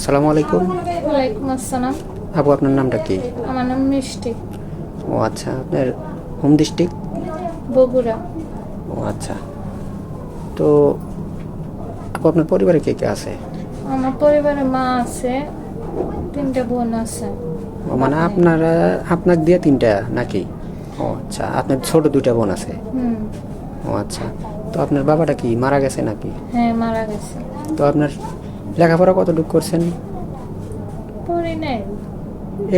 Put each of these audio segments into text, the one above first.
আসসালামু আলাইকুম। ওয়ালাইকুম আসসালাম। আপু আপনার নামটা কি? আমার নাম মিষ্টি। ও আচ্ছা আপনার হোম ডিস্ট্রিক্ট? বগুড়া। ও আচ্ছা। তো আপু আপনার পরিবারে কে কে আছে? আমার পরিবারে মা আছে তিনটা বোন আছে। ও মানে আপনারা আপনার দিয়ে তিনটা নাকি? ও আচ্ছা আপনার ছোট দুইটা বোন আছে। হুম। ও আচ্ছা। তো আপনার বাবাটা কি মারা গেছে নাকি? হ্যাঁ মারা গেছে। তো আপনার লেখাপড়া কতটুকু করছেন?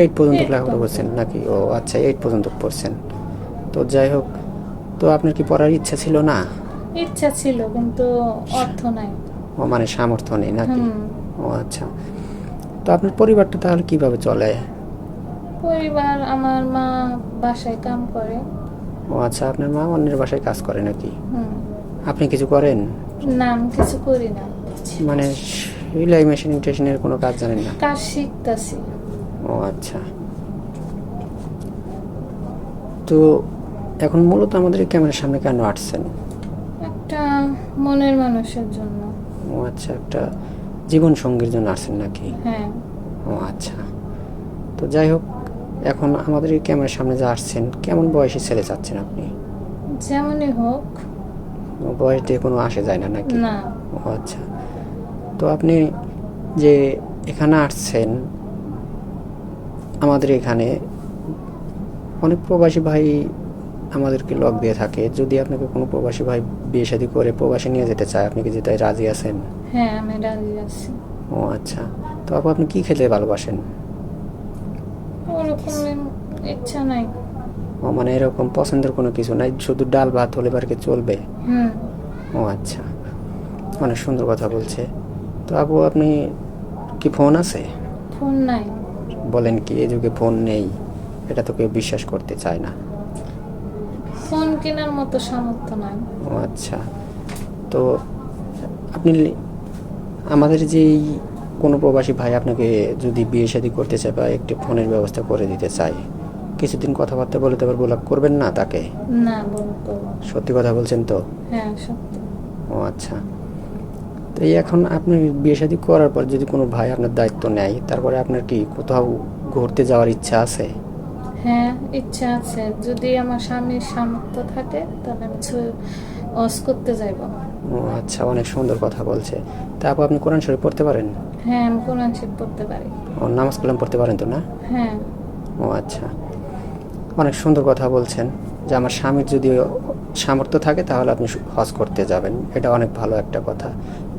এইট পর্যন্ত লেখাপড়া করছেন নাকি? ও আচ্ছা এইট পর্যন্ত পড়ছেন। তো যাই হোক তো আপনার কি পড়ার ইচ্ছা ছিল না? ইচ্ছা ছিল কিন্তু অর্থ নাই। ও মানে সামর্থ্য নেই নাকি? ও আচ্ছা। তো আপনার পরিবারটা তাহলে কীভাবে চলে? পরিবার আমার মা বাসায় কাম করে। ও আচ্ছা আপনার মা অন্যের বাসায় কাজ করে নাকি? আপনি কিছু করেন? নাম কিছু করি না। মানে সিলাই মেশিন টেশিনের কোনো কাজ জানেন না? কাজ শিখতাছি। ও আচ্ছা। তো এখন মূলত আমাদের ক্যামেরার সামনে কেন আসছেন? একটা মনের মানুষের জন্য। ও আচ্ছা একটা জীবন সঙ্গীর জন্য আসছেন নাকি? হ্যাঁ। ও আচ্ছা। তো যাই হোক এখন আমাদের ক্যামেরার সামনে যা আসছেন কেমন বয়সী ছেলে চাচ্ছেন আপনি? যেমনই হোক। বয়স দিয়ে কোনো আসে যায় না নাকি? না। ও আচ্ছা। তো আপনি যে এখানে আসছেন আমাদের এখানে অনেক প্রবাসী ভাই আমাদেরকে লক দিয়ে থাকে। যদি আপনাকে কোনো প্রবাসী ভাই বিয়ে শাদী করে প্রবাসী নিয়ে যেতে চায় আপনি কি যেতে রাজি আছেন? হ্যাঁ আমি রাজি আছি। ও আচ্ছা। তো আপু আপনি কি খেতে ভালোবাসেন? ওরকম ইচ্ছা নাই। ও মানে এরকম পছন্দের কোনো কিছু নাই শুধু ডাল ভাত হলে পারকে চলবে? হুম। ও আচ্ছা। অনেক সুন্দর কথা বলছে। তো আপু আপনি কি ফোন আছে? ফোন নাই। বলেন কি এই যুগে ফোন নেই এটা তো কেউ বিশ্বাস করতে চায় না। ফোন কেনার মতো সামর্থ্য নাই। ও আচ্ছা। তো আপনি আমাদের যেই কোনো প্রবাসী ভাই আপনাকে যদি বিয়ে শাদী করতে চায় বা একটি ফোনের ব্যবস্থা করে দিতে চায় কিছুদিন কথাবার্তা বলে তো আবার ব্লক করবেন না তাকে? না সত্যি কথা বলছেন তো? হ্যাঁ সত্যি। ও আচ্ছা। তো এই এখন আপনি বিয়ে শাদী করার পর যদি কোনো ভাই আপনার দায়িত্ব নেয় তারপরে আপনার কি কোথাও ঘুরতে যাওয়ার ইচ্ছা আছে? হ্যাঁ ইচ্ছা আছে। যদি আমার স্বামীর সামর্থ্য থাকে তাহলে আমি অস করতে যাইব। ও আচ্ছা অনেক সুন্দর কথা বলছে। তা আপু আপনি কোরআন শরীফ পড়তে পারেন? হ্যাঁ আমি কোরআন শিব পড়তে পারি। ও নামাজ কালাম পড়তে পারেন তো না? হ্যাঁ। ও আচ্ছা। অনেক সুন্দর কথা বলছেন যে আমার স্বামীর যদি সামর্থ্য থাকে তাহলে আপনি হজ করতে যাবেন। এটা অনেক ভালো একটা কথা।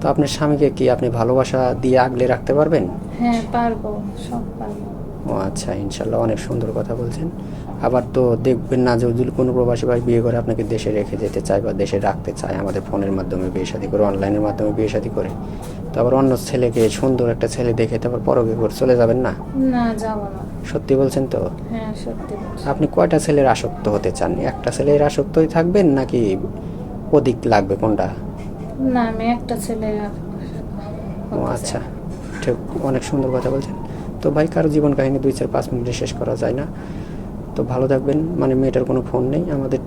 তো আপনার স্বামীকে কি আপনি ভালোবাসা দিয়ে আগলে রাখতে পারবেন? হ্যাঁ পারব সব পারব। ও আচ্ছা ইনশাল্লাহ অনেক সুন্দর কথা বলছেন। আবার তো দেখবেন না যে যদি কোনো প্রবাসী ভাই বিয়ে করে আপনাকে দেশে রেখে যেতে চায় বা দেশে রাখতে চায় আমাদের ফোনের মাধ্যমে বিয়ে শাদী করে অনলাইনের মাধ্যমে বিয়ে শাদী করে। তো আবার অন্য ছেলেকে সুন্দর একটা ছেলে দেখে তারপর পরকে করে চলে যাবেন না? না যাব না। সত্যি বলছেন তো? হ্যাঁ সত্যি। আপনি কয়টা ছেলের আসক্ত হতে চান? একটা ছেলের আসক্তই থাকবেন নাকি অধিক লাগবে কোনটা? না, আমি একটা ছেলে ও আচ্ছা ঠিক, অনেক সুন্দর কথা বলছেন। তো ভাই, কারও জীবন কাহিনী দুই চার পাঁচ মিনিটে শেষ করা যায় না। তো ভালো থাকবেন মানে মেয়েটার কোনো ফোন নেই। আমাদের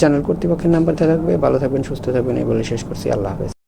চ্যানেল কর্তৃপক্ষের নাম্বারটা থাকবে। ভালো থাকবেন, সুস্থ থাকবেন, এই বলে শেষ করছি। আল্লাহ হাফেজ।